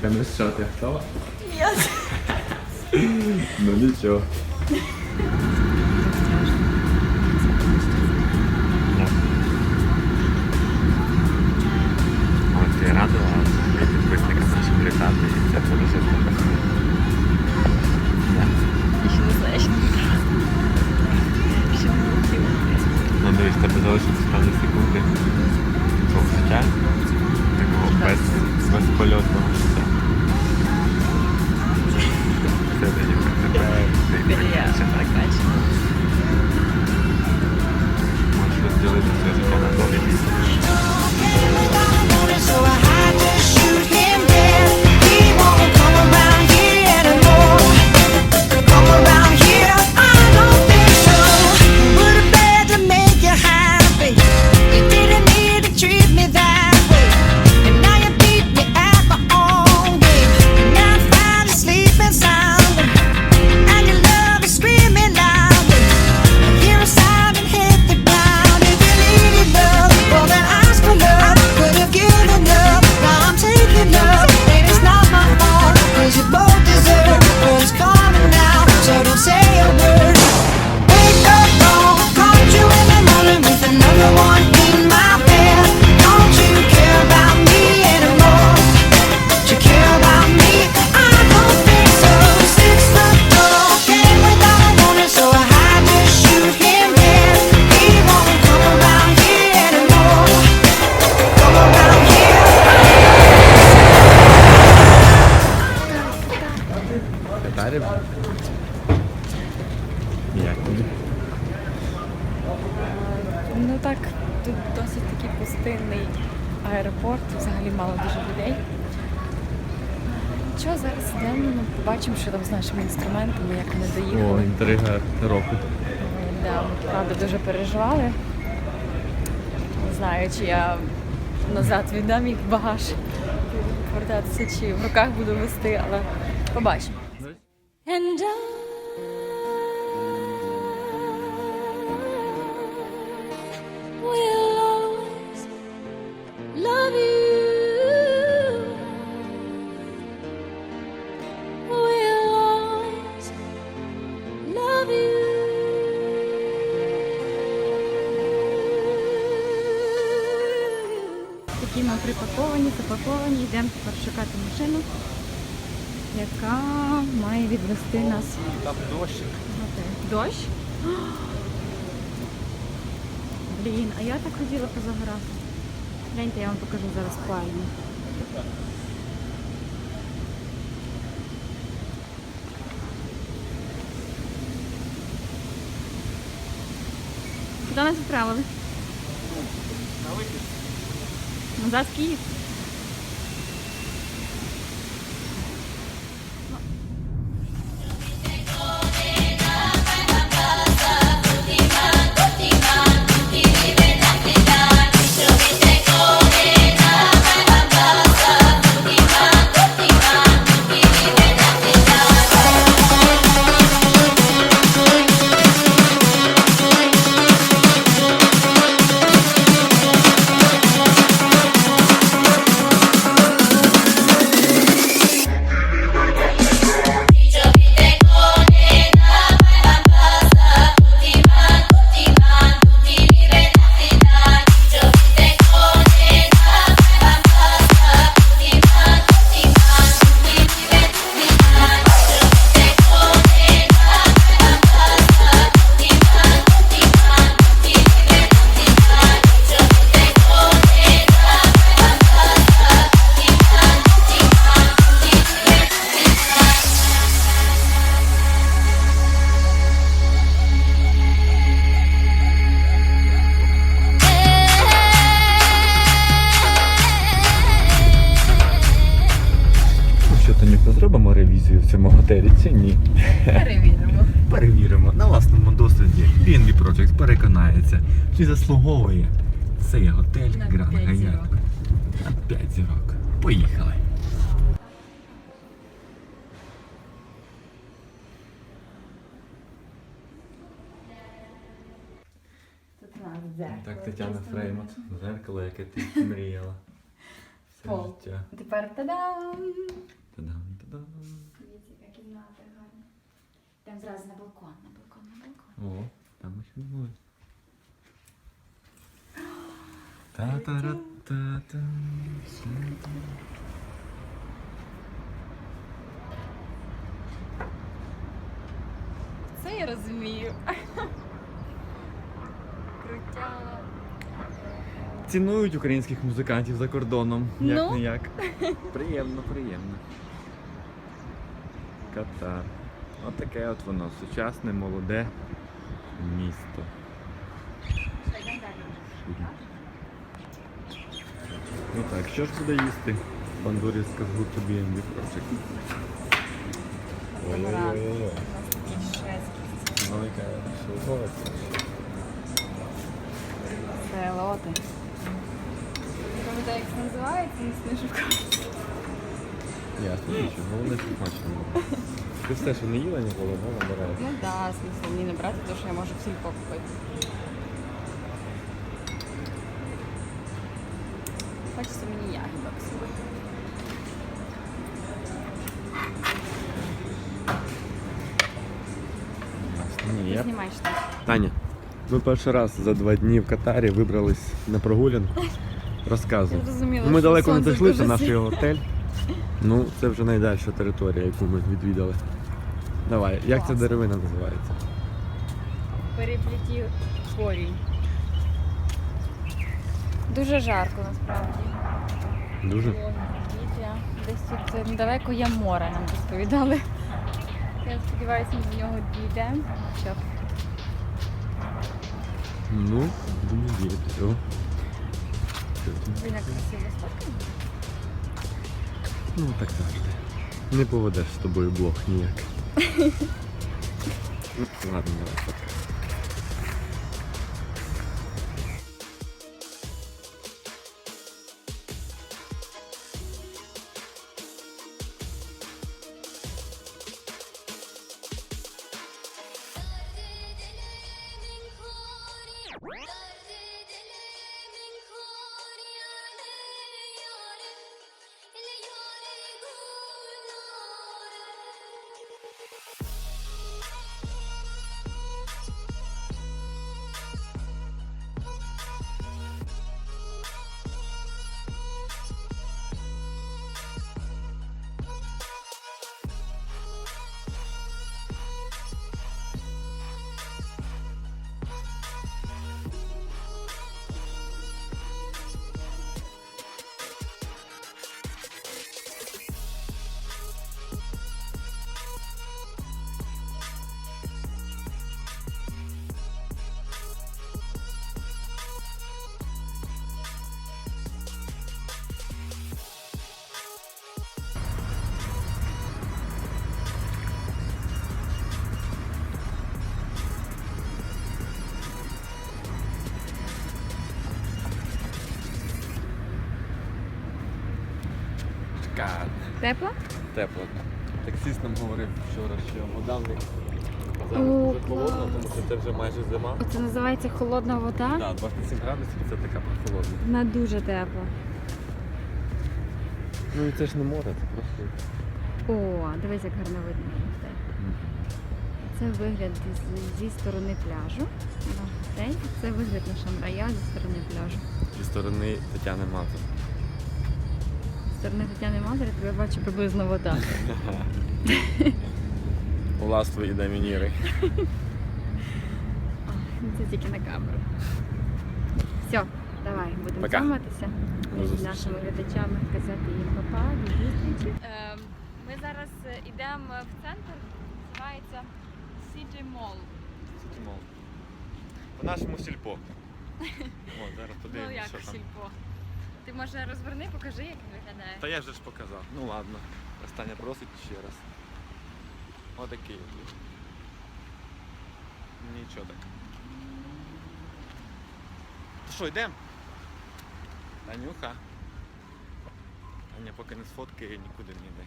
Танечка, ну що, ти готова? Нет. Нашими як ми доїхали. О, інтрига року. Да, ми, правда, дуже переживали. Не знаю, чи я назад віддам їх багаж повертатися, чи в руках буду вести, але побачимо. And I припаковані, запаковані, йдемо тепер шукати машину, яка має відвести нас. Там дощик. Дощ? Блін, а я так хотіла позагорати. Гляньте, я вам покажу зараз пальму. Куди нас відправили? Назад в Київ. Ну чи заслуговує цей готель На Гранд п'ять Гаят. зірок. На 5 зірок. Поїхали. Так, Тетяна Фреймут. Зеркало, яке ти мріяла. Це Пол. життя. Тепер та-дам! Та-дам, та-дам. Дивіться, яка кімната гарна. Йдемо зразу на балкон, на балкон, на балкон. О, там ми ще не були. Та-та-ра-та-та. Це я розумію. Крутя. Цінують українських музикантів за кордоном. Як Ну? не як. Приємно, приємно. Катар. Отаке от воно. Сучасне, молоде місто. Ну так, що ж буде їсти? З гурту BNB Project. Ой-ой-ой. Яка шелковиця. Це лоти. Не пам'ятаю, як це називається, не шукаю. Ясно, нічого. Головне, що смачно. Ти все, що не їла ніколи, да, набираєш? Ну так, да, смисл мені не брати, тому що я можу всім покупити. Хочеться мені ягідок сьогодні. Ні, я... знімаєш. Таня, ми перший раз за два дні в Катарі вибрались на прогулянку. Розказуй. Я зрозуміла, Ну, ми що далеко не сонце дійшли, дуже це наш сильно. готель. Ну, це вже найдальша територія, яку ми відвідали. Давай, як ця деревина називається? Перепліті корінь. Дуже жарко насправді. Дуже. Десь тут недалеко є море, нам розповідали. Я сподіваюся, ми до нього дійдемо. Що? Ну, будемо там? Він як красиво сфотканий. Ну, так завжди. Не поведеш з тобою блог ніяк. Ладно, давай фоткай. Тепло? Тепло. Таксіст нам говорив вчора, що вода в них О, зараз дуже холодна, клас. тому що це вже майже зима. Оце називається холодна вода. Так, 27 градусів це така прохолодна. Вона дуже тепла. Ну і це ж не море, це просто. О, дивись, як гарно видно. Це вигляд з- зі сторони пляжу. на. Це вигляд на Шамрая зі сторони пляжу. Зі сторони Тетяни Мазур. Сторони Тетяни Мазарі тебе бачу приблизно вода. Уластво і домініри. Це тільки на камеру. Все, давай, будемо Пока. зніматися. З нашими глядачами казати їм папа, до зустрічі. Ми зараз йдемо в центр, називається City Mall. По-нашому сільпо. О, зараз Ну як сільпо. Ти може розверни, покажи, як він виглядає. Та я вже ж показав. Ну ладно. Остання просить ще раз. Отакий. от. Нічого так. То що, йдемо? Танюха. Таня поки не сфоткає, нікуди не йде.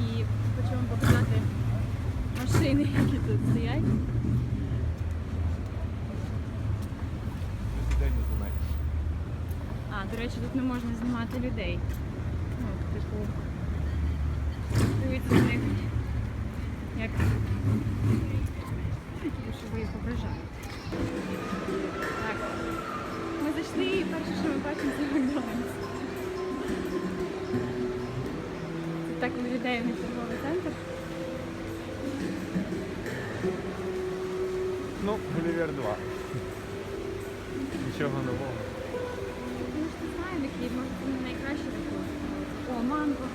І хочу вам показати машини, які тут стоять. А, до речі, тут не можна знімати людей. Ну, типу, спілкуються з них. Як ну, що ви їх ображаєте. Так. Ми зайшли і перше, що ми бачимо, це Макдональдс. Це так виглядає мій торговий центр. Ну, Гулівер 2. Нічого нового. Ну ж не який, найкраще такий. О, манго.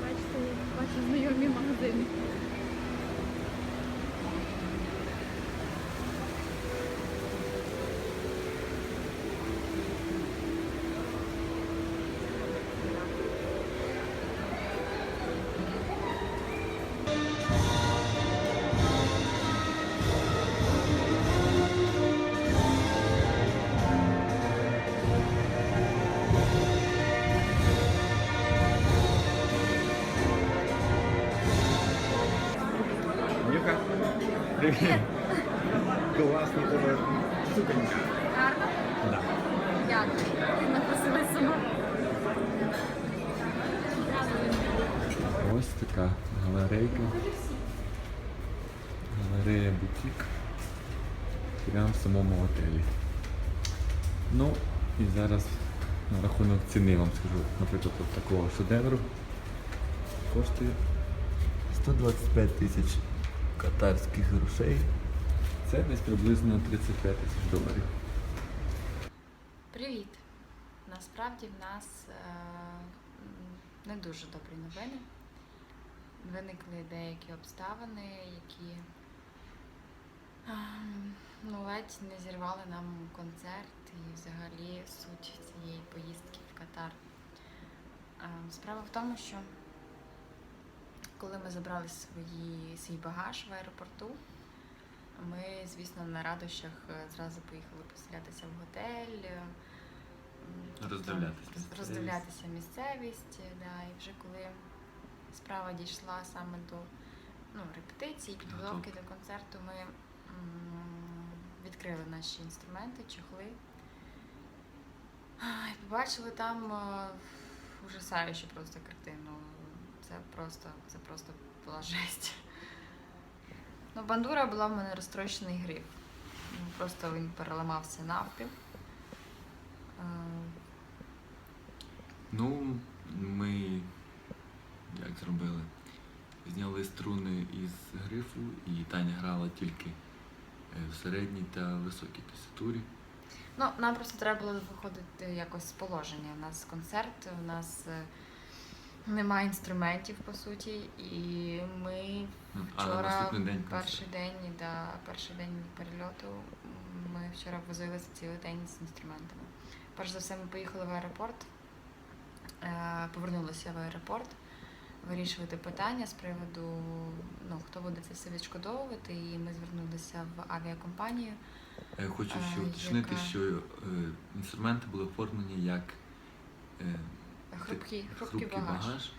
Бачите, бачу знайомі магазини. Ось така галерейка. Галерея бутік. Прямо в самому готелі. Ну, і зараз на рахунок ціни вам скажу, наприклад, от такого шедевру коштує 125 тисяч катарських грошей. Це десь приблизно 35 тисяч доларів. Привіт! Насправді в нас е, не дуже добрі новини. Виникли деякі обставини, які ем, ну, ледь не зірвали нам концерт і взагалі суть цієї поїздки в Катар. Ем, Справа в тому, що коли ми забрали свої, свій багаж в аеропорту, ми, звісно, на радощах е, зразу поїхали поселятися в готель. е, Роздивлятися роздивлятися місцевість. е, Да, і вже коли справа дійшла саме до ну, репетицій, підготовки до концерту, ми відкрили наші інструменти, чохли. І побачили там е, ужасаючу просто картину. Це просто, це просто була жесть. Ну, бандура була в мене розтрощений гриф. Ну, Просто він переламався навпіл. Е, Ну, ми зробили? Зняли струни із грифу, і Таня грала тільки е, в середній та високій теситурі. Ну, нам просто треба було виходити якось з положення. У нас концерт, у нас е, немає інструментів, по суті, і ми Ну, вчора, день перший день, да, перший день перельоту, ми вчора возилися цілий день з інструментами. Перш за все, ми поїхали в аеропорт, е, повернулися в аеропорт. Вирішувати питання з приводу, ну хто буде це все відшкодовувати, і ми звернулися в авіакомпанію. Я хочу ще уточнити, яка? що е, інструменти були оформлені як е, Хрупкий, хрупкий багаж. багаж.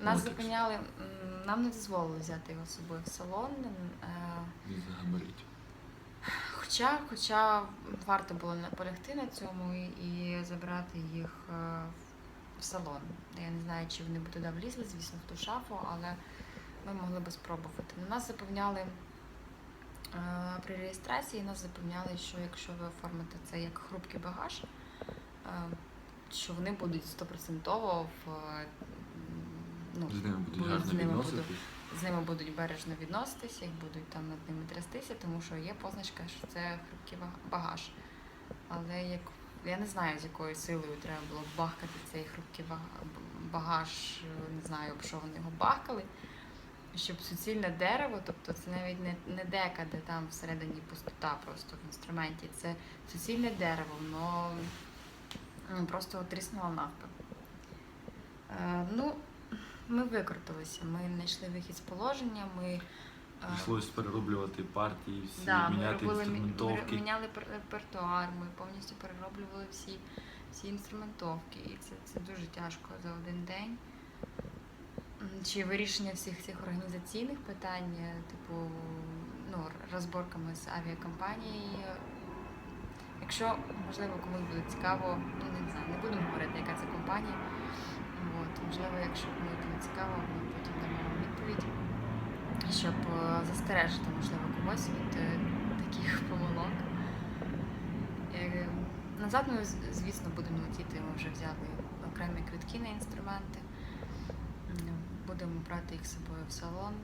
Нас зупиняли, м, нам не дозволили взяти його з собою в салон. е. Хоча, хоча варто було на- полягти на цьому і, і забрати їх е, в салон. Я не знаю, чи вони б туди влізли, звісно, в ту шафу, але ми могли би спробувати. Ну, Нас запевняли е, при реєстрації, нас запевняли, що якщо ви оформите це як хрупкий багаж, е, що вони будуть стопроцентово в е, ну, З ними будуть гарно з ними будуть з ними будуть бережно відноситися, їх будуть там над ними трястися, тому що є позначка, що це хрупкий багаж. Але як я не знаю, з якою силою треба було бахкати цей хрупкий багаж, не знаю, об що вони його бахкали. Щоб суцільне дерево, тобто це навіть не, не дека, де там всередині пустота просто в інструменті, це суцільне дерево, воно просто тріснуло навпіл. Е, ну, ми викрутилися, ми знайшли вихід з положення, ми, Прийшлось перероблювати партії, всі, да, ми робили, інструментовки. ми міняли репертуар, ми повністю перероблювали всі, всі інструментовки. І це, це дуже тяжко за один день. Чи вирішення всіх цих організаційних питань, е, типу ну, розборками з авіакомпанією. Якщо, можливо, комусь буде цікаво, ну не знаю, Не будемо говорити, яка це компанія. От, можливо, якщо буде тобі цікаво, ми потім дамо вам відповідь, щоб е, застережити, можливо, когось від е, таких помилок. Е, Назад ми, звісно, будемо летіти. Ми вже взяли окремі квитки на інструменти. Будемо брати їх з собою в салон.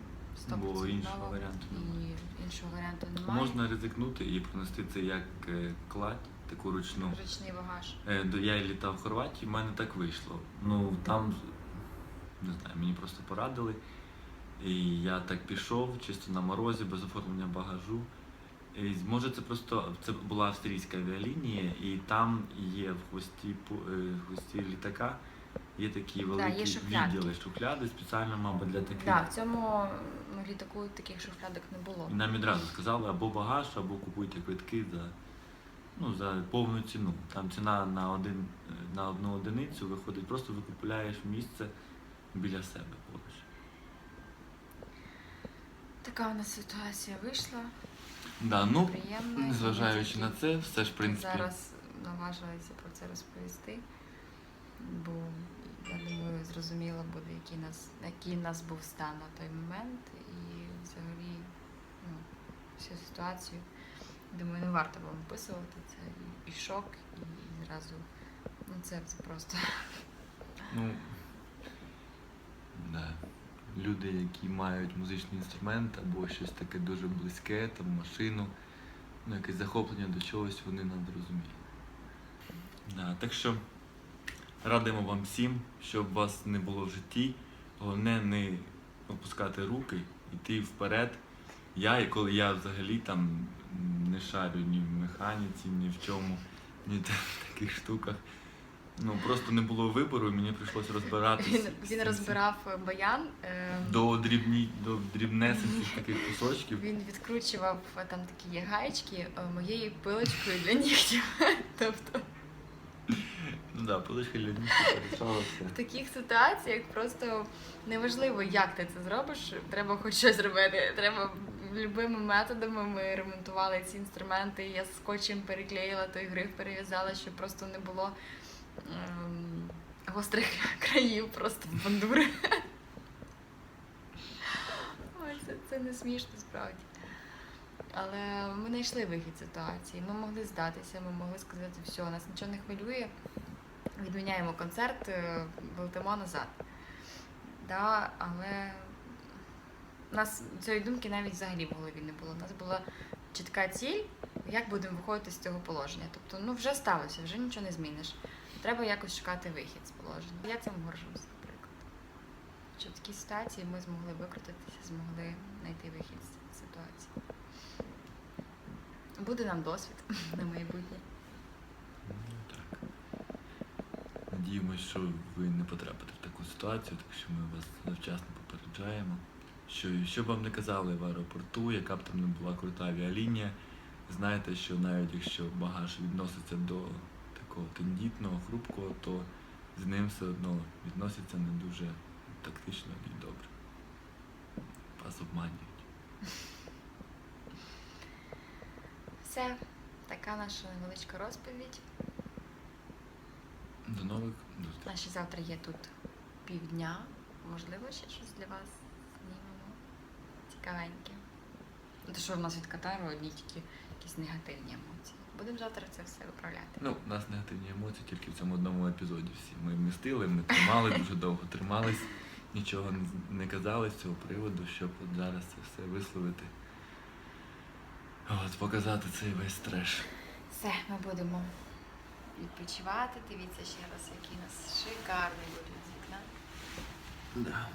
Бо 100% іншого варіанту немає. І іншого варіанту немає. Можна ризикнути і пронести це як кладь, таку ручну. Ручний багаж. Я літав в Хорватії, в мене так вийшло. Ну там не знаю, мені просто порадили. І я так пішов, чисто на морозі, без оформлення багажу. І, може, це просто це була австрійська авіалінія, і там є в хвості е, в хвості літака. Є такі великі є шухлядки. відділи, шухляди спеціально, мабуть, для таких. Да, в цьому літаку таких шухлядок не було. І нам відразу сказали або багаж, або купуйте квитки за, ну, за повну ціну. Там ціна на, один, на одну одиницю виходить, просто ви купуєш місце біля себе поруч. Така у нас ситуація вийшла. Да, ну, Приємно. незважаючи на це, все ж в принципі. Зараз наважилася про це розповісти, бо я думаю, зрозуміло буде, який нас, який нас був стан на той момент, і взагалі ну, всю ситуацію. Думаю, не варто вам описувати це і, і шок, і, і зразу. Ну це, це просто. Ну, да. Люди, які мають музичний інструмент або щось таке дуже близьке, там машину, ну, якесь захоплення до чогось, вони нам розуміють. Да, так що радимо вам всім, щоб вас не було в житті. Головне не опускати руки, йти вперед. Я, і коли я взагалі там не шарю ні в механіці, ні в чому, ні в таких штуках. Ну просто не було вибору, і мені прийшлося розбиратися. Він, він розбирав баян. е, до дрібні, до дрібнесеньких таких кусочків. Він відкручував е, там такі є гаєчки е, моєю пилочкою для нігтів. тобто Ну да, полишки для нігтів в таких ситуаціях просто неважливо, як ти це зробиш, треба хоч щось робити. Треба любими методами ми ремонтували ці інструменти. Я скотчем переклеїла той гриф, перев'язала, щоб просто не було гострих країв, просто бандури. Ой, це, це не смішно справді. Але ми знайшли вихід ситуації. Ми могли здатися, ми могли сказати, все, нас нічого не хвилює, відміняємо концерт, е, летимо назад. Да, але у нас цієї думки навіть взагалі в голові не було. У нас була чітка ціль, як будемо виходити з цього положення. Тобто, ну вже сталося, вже нічого не зміниш. Треба якось шукати вихід з положення. Я цим горжусь, наприклад. Що в такій ситуації ми змогли викрутитися, змогли знайти вихід з ситуації. Буде нам досвід на майбутнє. Ну, так. Надіємось, що ви не потрапите в таку ситуацію, так що ми вас завчасно попереджаємо. Що, що б вам не казали в аеропорту, яка б там не була крута авіалінія, знайте, що навіть якщо багаж відноситься до такого тендітного, хрупкого, то з ним все одно відносяться не дуже тактично і добре. Вас обманюють. Все, така наша невеличка розповідь. До нових зустрічей. Наші завтра є тут півдня. Можливо, ще щось для вас знімемо. Цікавеньке. То що в нас від Катару одні тільки якісь негативні емоції. Будемо завтра це все виправляти. Ну, у нас негативні емоції тільки в цьому одному епізоді всі. Ми вмістили, ми тримали, дуже довго тримались, нічого не, казали з цього приводу, щоб от зараз це все висловити. От, показати цей весь треш. Все, ми будемо відпочивати. Дивіться ще раз, який у нас шикарний вигляд з вікна. Да.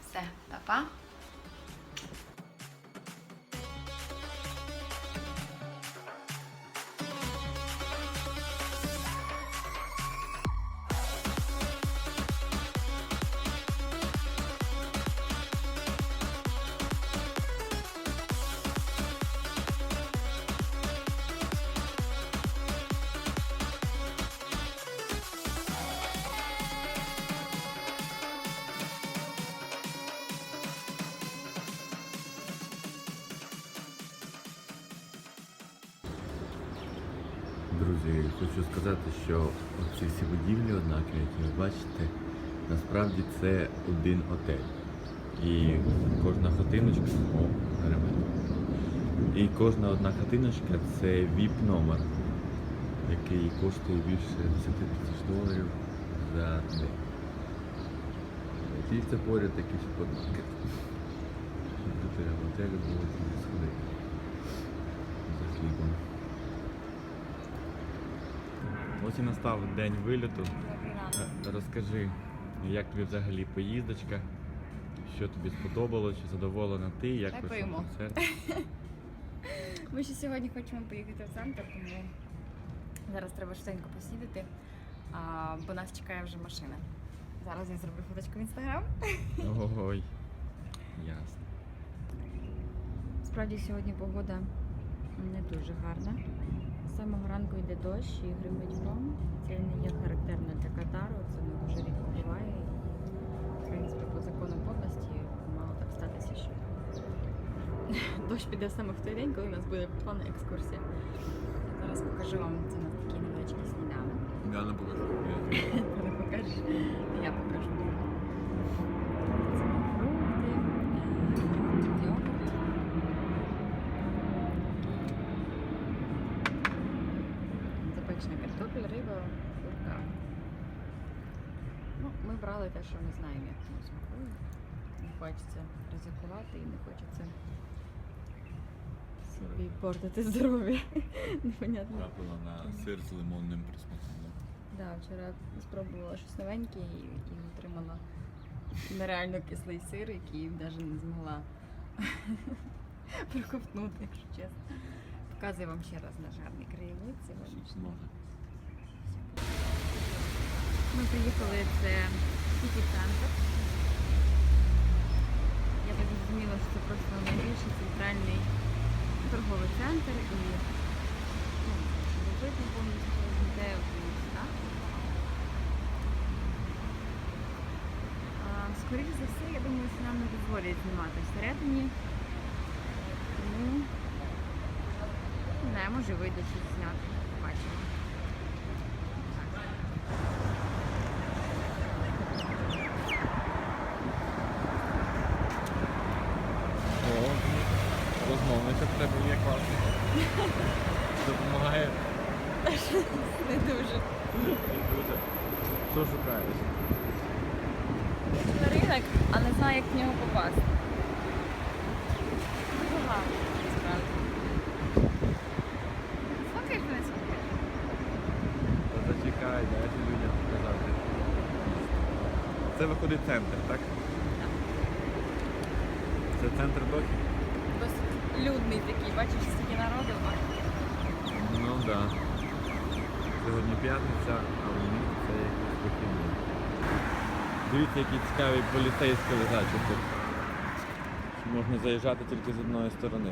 Все, па-па. Друзі, хочу сказати, що ці всі будівлі однакові, які ви бачите, насправді це один отель. І кожна хатиночка, о. І кожна одна хатиночка це VIP-номер, який коштує більше 10 тисяч доларів за день. І це поряд супермаркет. Тут в готелі було сходити за хлібом. Ось і настав день вильоту. Е, Розкажи, як тобі взагалі поїздочка, що тобі сподобалось, чи задоволена ти, як пройшов концерт? Ми ще сьогодні хочемо поїхати в центр, тому зараз треба швиденько посідати, бо нас чекає вже машина. Зараз я зроблю фоточку в інстаграм. Ой, ясно. Справді сьогодні погода не дуже гарна. З самого ранку йде дощ і гримить гром. Це не є характерно для Катару, це не дуже рідко буває. І, в принципі, по закону подності мало так статися, що дощ піде саме в той день, коли у нас буде плана екскурсія. Зараз покажу вам це у нас такий невеличкий сніданок. Я не покажу. Ти не покажеш, я покажу. Це фрукти, е, йогурт. Запечена картопля, риба, курка. Ну, ми брали те, що ми знаємо, як воно смакує. Не хочеться ризикувати і не хочеться собі портити здоров'я. Непонятно. Трапила на сир з лимонним присмаком. Да, вчора спробувала щось новеньке і, і отримала нереально кислий сир, який навіть не змогла проковтнути, якщо чесно. Показую вам ще раз наш гарний краєвид сьогоднішній. Ми приїхали, це Сіті центр. Я так зрозуміла, що це просто найбільший центральний торговий центр і ну, видно повністю де міста. Скоріше за все, я думаю, що нам не дозволять знімати всередині. Тому не може вийде щось зняти. Побачимо. О, розмовничок в тебе є класний. Допомагає. Не дуже. Що шукаєш? на ринок, а не знаю, як в нього попасти. Дуже гарно, насправді. Слухаєш мене слухаєш? Та зачекай, дайте людям показати. Це виходить центр, так? Так. Це центр дохі? Досить людний такий, бачиш, стільки народу. Ну так. Да. Сьогодні п'ятниця, а у них це якийсь вихідний. Дивіться, який цікавий поліцейський лежачий тут. Можна заїжджати тільки з одної сторони.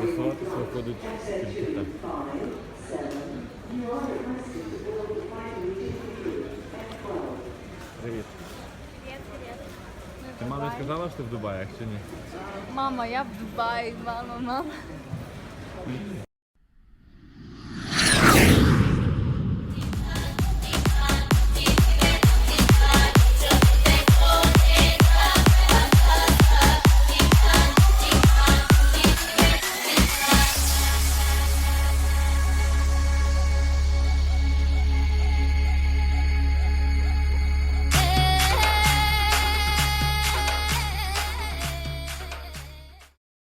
Висуватися виходить тільки так. Привіт. Ти мамі сказала, що ти в Дубаях чи ні? Мама, я в Дубаї, мама, мама. Mm-hmm.